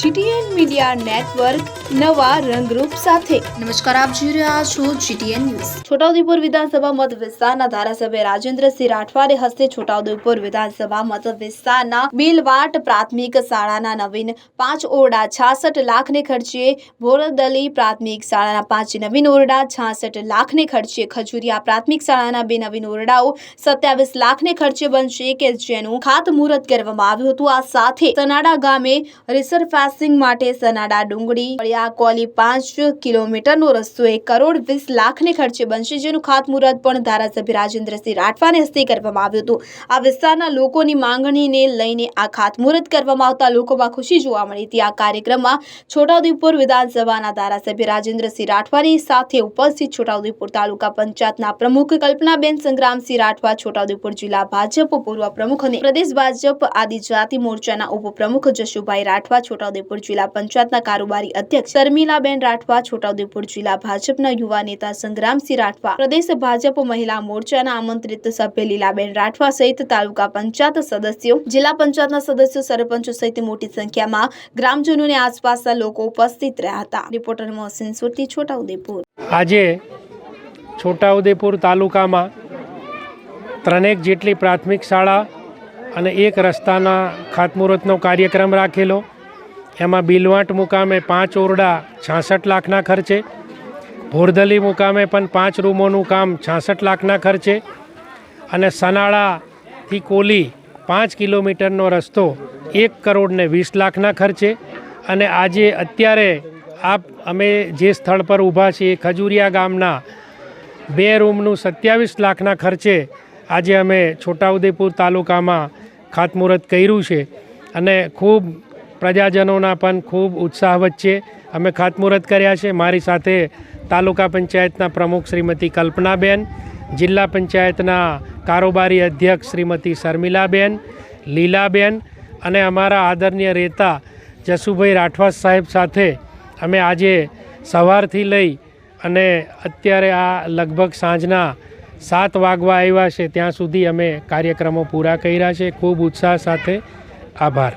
GTN media network નવા રંગરૂપ સાથે. નમસ્કાર આપ જોઈ રહ્યા છો જીટીએન ન્યૂઝ. છોટાઉદેપુર વિધાનસભા મત વિસ્તારના ધારાસભ્ય રાજેન્દ્રસિંહ રાઠવાને હસ્તે છોટાઉદેપુર વિધાનસભા મત વિસ્તારના બિલવાટ પ્રાથમિક શાળાના નવીન પાંચ ઓરડા છાસઠ લાખને ખર્ચે ભોરદલી પ્રાથમિક શાળાના પાંચ નવીન ઓરડા છાસઠ લાખને ખર્ચે ખજુરિયા પ્રાથમિક શાળાના બે નવીન ઓરડાઓ સત્યાવીસ લાખને ખર્ચે બનશે કે જેનું ખાતમુહૂર્ત કરવામાં આવ્યું હતું. આ સાથે તનાડા ગામે રિસરફેસિંગ માટે સનાડા ડુંગળી વળિયા કોલી પાંચ કિલોમીટરનો રસ્તો એક કરોડ વીસ લાખને ખર્ચે બનશે, જેનું ખાતમુહૂર્ત પણ ધારાસભ્ય રાજેન્દ્રસિંહ રાઠવાને હસ્તે કરવામાં આવ્યું હતું. આ વિસ્તારના લોકોની માંગણીને લઈને આ ખાતમુહૂર્ત કરવામાં આવતા લોકોમાં ખુશી જોવા મળી હતી. આ કાર્યક્રમમાં છોટાઉદેપુર વિધાનસભાના ધારાસભ્ય રાજેન્દ્રસિંહ રાઠવાની સાથે ઉપસ્થિત છોટાઉદેપુર તાલુકા પંચાયતના પ્રમુખ કલ્પનાબેન સંગ્રામસિંહ રાઠવા, છોટાઉદેપુર જિલ્લા ભાજપ પૂર્વ પ્રમુખ અને પ્રદેશ ભાજપ આદિજાતિ મોરચાના ઉપપ્રમુખ જશુભાઈ રાઠવા, છોટાઉદેપુર જિલ્લા પંચાયતના કારોબારી અધ્યક્ષ શર્મિલાબેન રાઠવા, છોટાઉદેપુર જિલ્લા ભાજપના યુવા નેતા સંગ્રામસિંહ રાઠવા, પ્રદેશ ભાજપ મહિલા મોરચાના આમંત્રિત સભ્ય લીલાબેન રાઠવા સહિત તાલુકા પંચાયત સદસ્યો, જિલ્લા પંચાયતના સદસ્યો, સરપંચો સહિત મોટી સંખ્યામાં ગ્રામજનો અને આસપાસના લોકો ઉપસ્થિત રહ્યા હતા. રિપોર્ટર મોહસિન સુરતી, છોટાઉદેપુર. આજે છોટાઉદેપુર તાલુકામાં ત્રણેક જેટલી પ્રાથમિક શાળા અને એક રસ્તાના ખાતમુહૂર્તનો કાર્યક્રમ રાખેલો. એમાં બિલવાંટ મુકામે પાંચ ઓરડા છાસઠ લાખના ખર્ચે, ભોરદલી મુકામે પણ પાંચ રૂમોનું કામ છાસઠ લાખના ખર્ચે અને સનાળાથી કોલી પાંચ કિલોમીટરનો રસ્તો એક કરોડને વીસ લાખના ખર્ચે અને આજે અત્યારે આપ અમે જે સ્થળ પર ઊભા છીએ ખજુરિયા ગામના બે રૂમનું સત્યાવીસ લાખના ખર્ચે આજે અમે છોટાઉદેપુર તાલુકામાં ખાતમુહૂર્ત કર્યું છે અને ખૂબ પ્રજાજનોના પણ ખૂબ ઉત્સાહ વચ્ચે અમે ખાતમુહૂર્ત કર્યા છે. મારી સાથે તાલુકા પંચાયતના પ્રમુખ શ્રીમતી કલ્પનાબેન, જિલ્લા પંચાયતના કારોબારી અધ્યક્ષ શ્રીમતી શર્મિલાબેન, લીલાબેન અને અમારા આદરણીય રહેતા જસુભાઈ રાઠવા સાહેબ સાથે અમે આજે સવારથી લઈ અને અત્યારે આ લગભગ સાંજના સાત વાગવા આવ્યા છે. ત્યાં સુધી અમે કાર્યક્રમો પૂરા કર્યા છે. ખૂબ ઉત્સાહ સાથે આભાર.